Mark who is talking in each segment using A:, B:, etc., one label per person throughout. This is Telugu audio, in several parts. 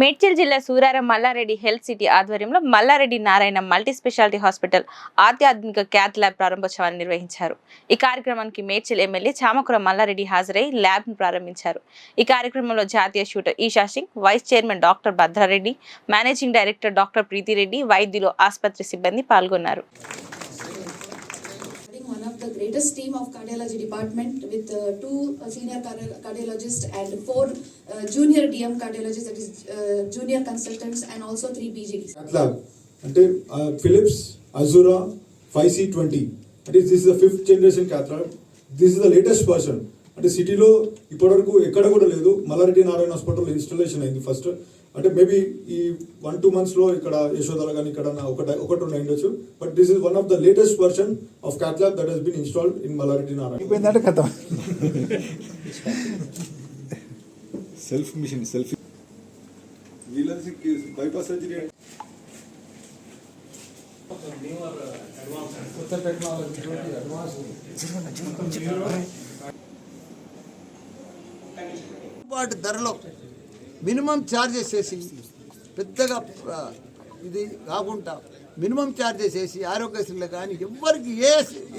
A: మేడ్చల్ జిల్లా సూరారం మల్లారెడ్డి హెల్త్ సిటీ ఆధ్వర్యంలో Malla Reddy Narayana multi speciality hospital అత్యాధునిక క్యాత్ ల్యాబ్ ప్రారంభోత్సవాన్ని నిర్వహించారు. ఈ కార్యక్రమానికి మేడ్చల్ ఎమ్మెల్యే చామకుర మల్లారెడ్డి హాజరై ల్యాబ్ను ప్రారంభించారు. ఈ కార్యక్రమంలో జాతీయ shooter Esha Singh vice chairman doctor Bhadra Reddy managing director doctor Preethi Reddy వైద్యులు ఆసుపత్రి సిబ్బంది పాల్గొన్నారు.
B: the greatest team of cardiology department with uh, two uh, senior cardi- cardiologists and four uh, junior DM cardiologists, that is uh, junior consultants, and also three BGDs.
C: Cath lab అంటే Philips Azura five C twenty అంటే this is the fifth generation cath lab this is the latest version అంటే సిటీలో ఇప్పటివరకు ఎక్కడ కూడా లేదు. మల్లారెడ్డి నారాయణ హాస్పిటల్ ఇన్స్టాలేషన్ అయింది ఫస్ట్. అంటే మేబీ ఈ వన్ టూ మంత్స్లో ఇక్కడ యశోదల కానీ ఇక్కడ ఒకటి ఒకటి రెండు ఉండొచ్చు. But this is one of the latest version of cath lab that has been installed in Malla Reddy
D: Narayana. కథ.
C: Self mission self bypass
D: surgery technology advance వాటి ధరలో మినిమం ఛార్జెస్ వేసి పెద్దగా ఇది కాకుండా మినిమం ఛార్జెస్ వేసి ఆరోగ్యశ్రీలో కానీ ఎవ్వరికి ఏ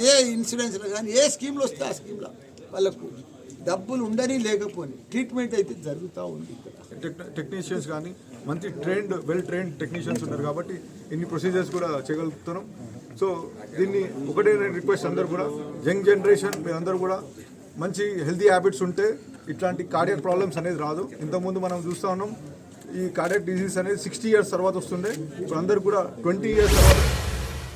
D: ఏ ఇన్సూరెన్స్లో కానీ ఏ స్కీమ్లో వస్తే ఆ స్కీమ్లో వాళ్ళకు డబ్బులు ఉండని లేకపోని ట్రీట్మెంట్ అయితే జరుగుతూ ఉంది.
C: టెక్నీషియన్స్ కానీ మంచి ట్రైన్డ్ వెల్ ట్రైన్డ్ టెక్నీషియన్స్ ఉన్నారు కాబట్టి ఇన్ని ప్రొసీజర్స్ కూడా చేయగలుగుతున్నాం. సో దీన్ని ఒకటే రిక్వెస్ట్ అందరు కూడా యంగ్ జనరేషన్ మీరందరూ కూడా మంచి హెల్తీ హ్యాబిట్స్ ఉంటే ఇట్లాంటి కార్డియక్ ప్రాబ్లమ్స్ అనేది రాదు. ఇంతకుముందు మనం చూస్తూ ఉన్నాం ఈ కార్డియక్ డిసీజ్ అనేది సిక్స్టీ ఇయర్స్ తర్వాత వస్తుండే. ఇప్పుడు అందరు కూడా ట్వంటీ ఇయర్స్ తర్వాత